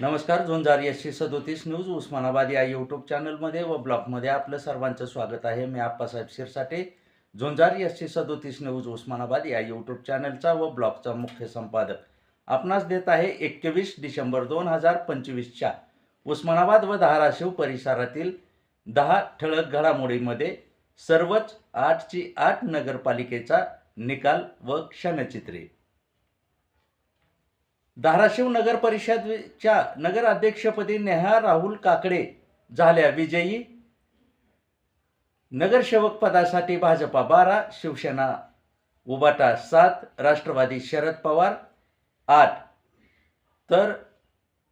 नमस्कार झोंजार एसशे सदोतीस न्यूज उस्मानाबाद या यूट्यूब चॅनलमध्ये व ब्लॉगमध्ये आपलं सर्वांचं स्वागत आहे. मी आप्पासाहेब शिरसाटे झोंजार एसशे सदोतीस न्यूज उस्मानाबाद या यूट्यूब चॅनलचा व ब्लॉगचा मुख्य संपादक. आपणास देत आहे एकवीस डिसेंबर दोन हजार पंचवीसच्या उस्मानाबाद व धाराशिव परिसरातील दहा ठळक घडामोडीमध्ये सर्वच आठची आठ नगरपालिकेचा निकाल व क्षणचित्रे. धाराशिव नगर परिषदेच्या नगर अध्यक्षपदी नेहा राहुल काकडे झाल्या विजयी. नगरसेवक पदासाठी भाजपा बारा शिवसेना उबाटा सात राष्ट्रवादी शरद पवार आठ. तर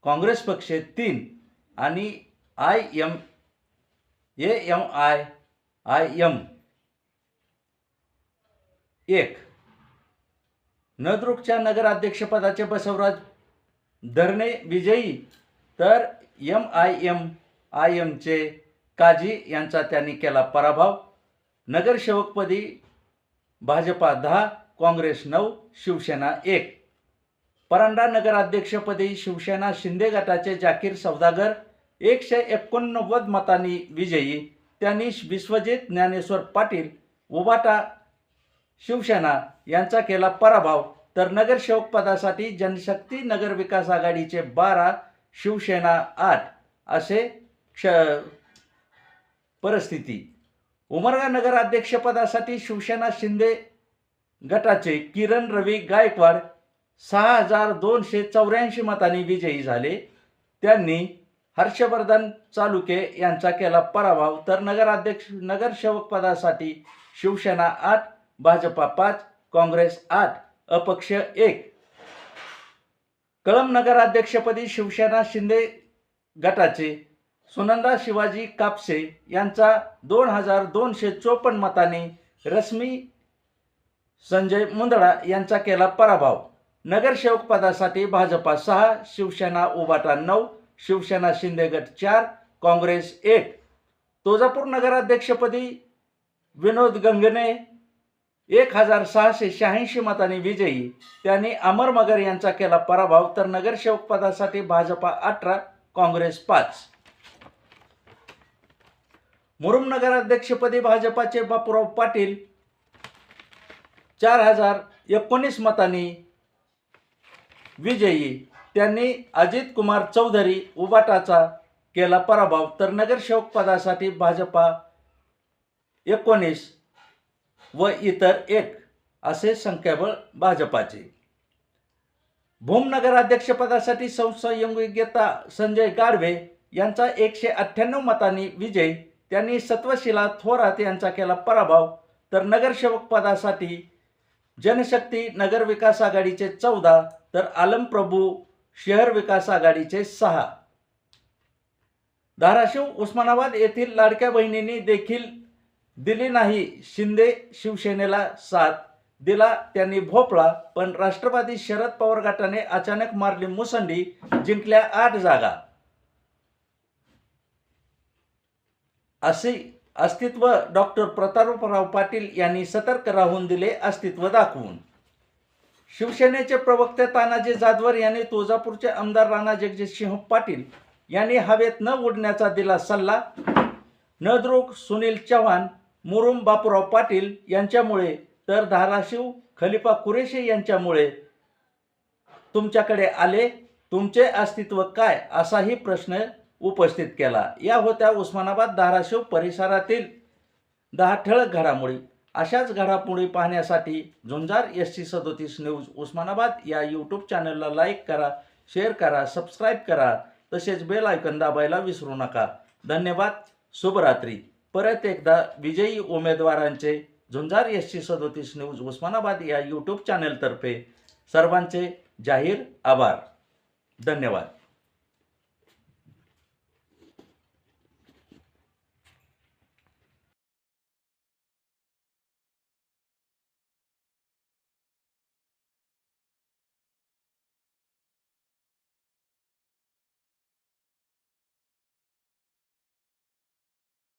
काँग्रेस पक्ष तीन आणि I M A M I I M एक. नद्रुकच्या नगराध्यक्षपदाचे बसवराज धरणे विजयी. तर एम आय एम आय एमचे काजी यांचा त्यांनी केला पराभव. नगरसेवकपदी भाजपा दहा काँग्रेस नऊ शिवसेना एक. परांडा नगराध्यक्षपदी शिवसेना शिंदे गटाचे जाकीर सौदागर एकशे एकोणनव्वद मतांनी विजयी. त्यांनी विश्वजित ज्ञानेश्वर पाटील उबाटा शिवसेना यांचा केला पराभव. तर नगरसेवक पदासाठी जनशक्ती नगर विकास आघाडीचे बारा शिवसेना आठ असे क्ष परिस्थिती. उमरगा नगर अध्यक्षपदासाठी शिवसेना शिंदे गटाचे किरण रवी गायकवाड सहा हजार दोनशे चौऱ्याऐंशी मतांनी विजयी झाले. त्यांनी हर्षवर्धन चालुके यांचा केला पराभव. तर नगराध्यक्ष नगरसेवक पदासाठी शिवसेना आठ भाजपा पाच काँग्रेस आठ अपक्ष एक. कळम नगराध्यक्षपदी शिवसेना शिंदे गटाचे सुनंदा शिवाजी कापसे यांचा दोन हजार दोनशे चोपन्न मताने रश्मी संजय मुंदडा यांचा केला पराभव. नगरसेवक पदासाठी भाजपा सहा शिवसेना उबाटा नऊ शिवसेना शिंदे गट चार काँग्रेस एक. तुळजापूर नगराध्यक्षपदी विनोद गंगणे एक हजार सहाशे शहाऐंशी मतांनी विजयी. त्यांनी अमर मगर यांचा केला पराभव तर नगरसेवक पदासाठी भाजपा अठरा काँग्रेस पाच. मुरुम नगराध्यक्षपदी भाजपाचे बापूराव पाटील चार हजार एकोणीस मतांनी विजयी. त्यांनी अजित कुमार चौधरी उबाटाचा केला पराभव तर नगरसेवक पदासाठी भाजपा एकोणीस व इतर एक असे संख्याबळ भाजपाचे. भूमनगर अध्यक्षपदासाठी संसयोग्यता संजय गाडवे यांचा एकशे अठ्ठ्याण्णव मतांनी विजय त्यांनी सत्वशिला थोरात यांचा केला पराभव तर नगरसेवक पदासाठी जनशक्ती नगर विकास आघाडीचे चौदा तर आलमप्रभू शहर विकास आघाडीचे सहा. धाराशिव उस्मानाबाद येथील लाडक्या बहिणींनी देखील दिली नाही. शिंदे शिवसेनेला साथ दिला त्यांनी भोपळा पण राष्ट्रवादी शरद पवार गटाने अचानक मारली मुसंडी जिंकल्या आठ जागा. असे अस्तित्व डॉक्टर प्रतापराव पाटील यांनी सतर्क राहून दिले अस्तित्व दाखवून. शिवसेनेचे प्रवक्ते तानाजी जाधवर यांनी तुळजापूरचे आमदार राणा जगजितसिंह पाटील यांनी हवेत न उडण्याचा दिला सल्ला. नद्रुक सुनील चव्हाण मुरुम बापूराव पाटील यांच्यामुळे तर धाराशिव खलिफा कुरेशी यांच्यामुळे तुमच्याकडे आले. तुमचे अस्तित्व काय असाही प्रश्न उपस्थित केला. या होत्या उस्मानाबाद धाराशिव परिसरातील दहा ठळक घडामोडी. अशाच घडामोडी पाहण्यासाठी झुंजार एस सी सदोतीस न्यूज उस्मानाबाद या यूट्यूब चॅनलला लाईक करा शेअर करा सबस्क्राईब करा. तसेच बेल आयकन दाबायला विसरू नका. धन्यवाद. शुभरात्री. परत एकदा विजयी उमेदवारांचे झुंजार एस सी सदोतीस न्यूज उस्मानाबाद या यूट्यूब चॅनलतर्फे सर्वांचे जाहीर आभार. धन्यवाद.